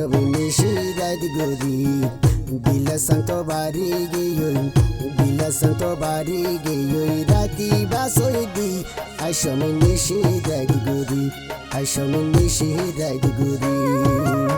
আইসব নিশিরাত গরি, বিলাসন্ত বাড়ি গেয়ই বিলাসন্ত বাড়ি গেয়ই রাতি বাসই দি। নিশিরাত গরি আইসম নিশিরাত গরি। আরও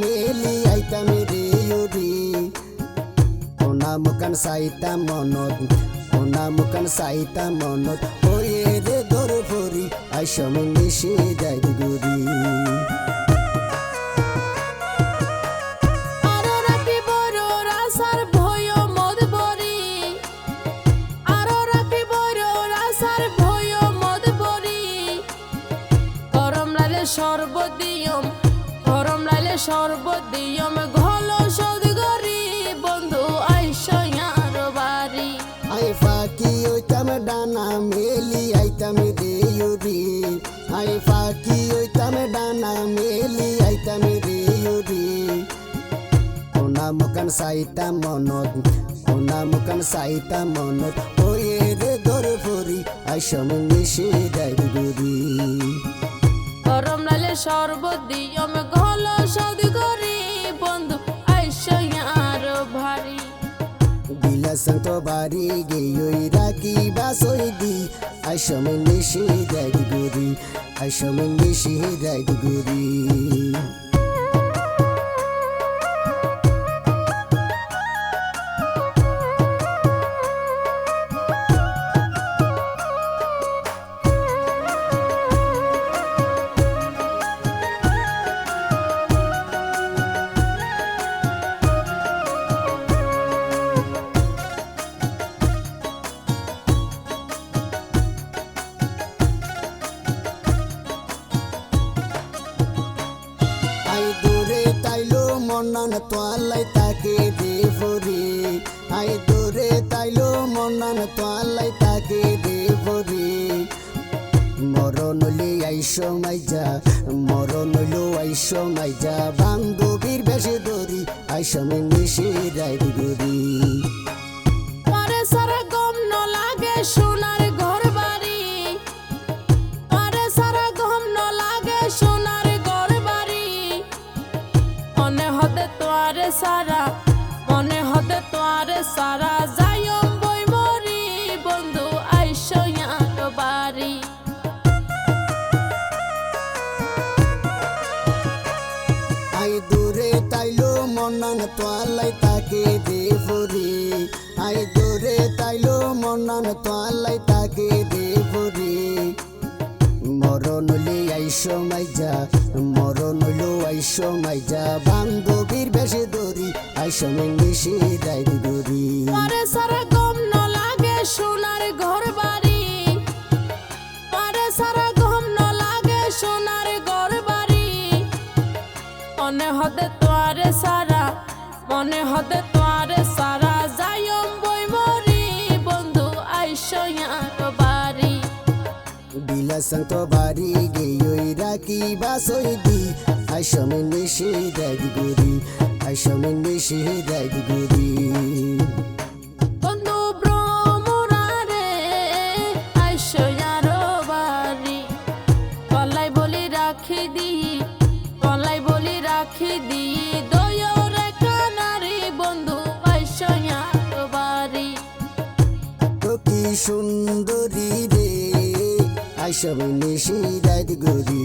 মেলি আইতাম রে ইউরি ওনা মুকান সাইতা মনত ওনা মুকান সাইতা মনত ওয়ে রে দর ভরি আইসম নিশি যাই গুরি সর্বদিয়ম সর্বদিয়ম ঘল সদ গরি বন্ধু আইসয়ার বাড়ি। আই ফাকি ওইতাম ডানা মেলি আইতাম রে ইউরি আই ফাকি ওইতাম ডানা মেলি আইতাম রে ইউরি ওনা মুকান সাইতা মনত ওনা মুকান সাইতা মনত ওয়ে রে দর আইসম নিশি দাই গুরি গরম লালে সর্বদিয়ম ঘল সদ করি বন্ধু আইসয়ার ভারী তো বাড়ি গেই রাখি বাসই দি আইসম নিশি দাই গুরি আইসম নিশি দাই গুরি মনান তোয়ালাই তাকে দে ভরি আই দূরে তাইলো মনন তোয়ালাই তাকে দে ভরি মরণ লি আইসো মাইজা, মরণ লো আইসো মাইজা। বান্ধবীর বেশে দরি আইসো মিশে রাই গরি তোয়ালাই তাকে দে ভরি। আই দূরে তাইলো মনান তোয়ালাই তাকে দে মরণ লি আইসো মাইজা, মরণ লো আইসো মাইজা। বান্ধবীর বেশি দরি আইসমে নিশি দাই দরি। হতে তোয়ারে সারা মনে হতে তোয়ারে সারা যায়ম বই মরি। বন্ধু আইসয়ার বাড়ি বিলাসন্ত বাড়ি গেয়ই রাখি বাসই দি আইসমে নিশি দাই গুরি আইসমে নিশি দাই দরি বন্ধু তো কি আইসব নিশি রাত গরি।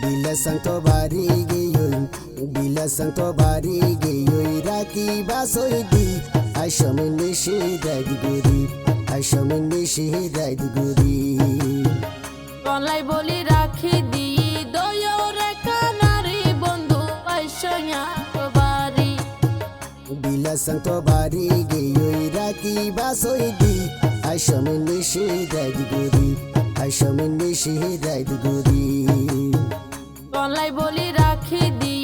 বিলা সান্ত বাড়ি গেয়ই বিলা সান্ত বাড়ি গেয়ই রাখি বাসই দি আইসব নিশি রাত গরি আইসব নিশি রাত গরি। গলাই বলি রাখি দি দয়রে কানারি বন্ধু আইসয়া বাড়ি। গেয়ই রাখি বাসই দি আইসব নিশি রাত গরি আইসব নিশি রাত গরি। গলাই বলি রাখি দি।